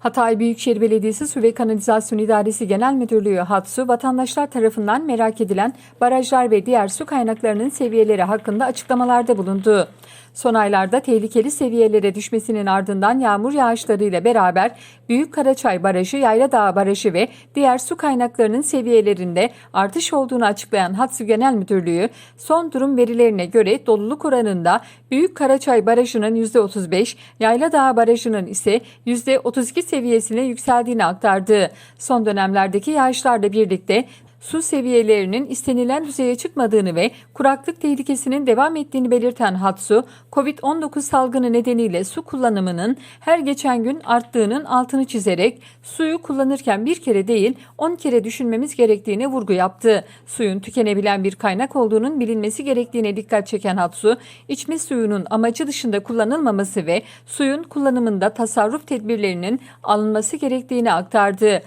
Hatay Büyükşehir Belediyesi Su ve Kanalizasyon İdaresi Genel Müdürlüğü HATSU, vatandaşlar tarafından merak edilen barajlar ve diğer su kaynaklarının seviyeleri hakkında açıklamalarda bulundu. Son aylarda tehlikeli seviyelere düşmesinin ardından yağmur yağışlarıyla beraber Büyük Karaçay Barajı, Yayladağ Barajı ve diğer su kaynaklarının seviyelerinde artış olduğunu açıklayan HATSU Genel Müdürlüğü, son durum verilerine göre doluluk oranında Büyük Karaçay Barajı'nın %35, Yayladağ Barajı'nın ise %32 seviyesine yükseldiğini aktardı. Son dönemlerdeki yağışlarla birlikte su seviyelerinin istenilen düzeye çıkmadığını ve kuraklık tehlikesinin devam ettiğini belirten Hatsu, COVID-19 salgını nedeniyle su kullanımının her geçen gün arttığının altını çizerek suyu kullanırken bir kere değil 10 kere düşünmemiz gerektiğine vurgu yaptı. Suyun tükenebilen bir kaynak olduğunun bilinmesi gerektiğine dikkat çeken Hatsu, içme suyunun amacı dışında kullanılmaması ve suyun kullanımında tasarruf tedbirlerinin alınması gerektiğini aktardı.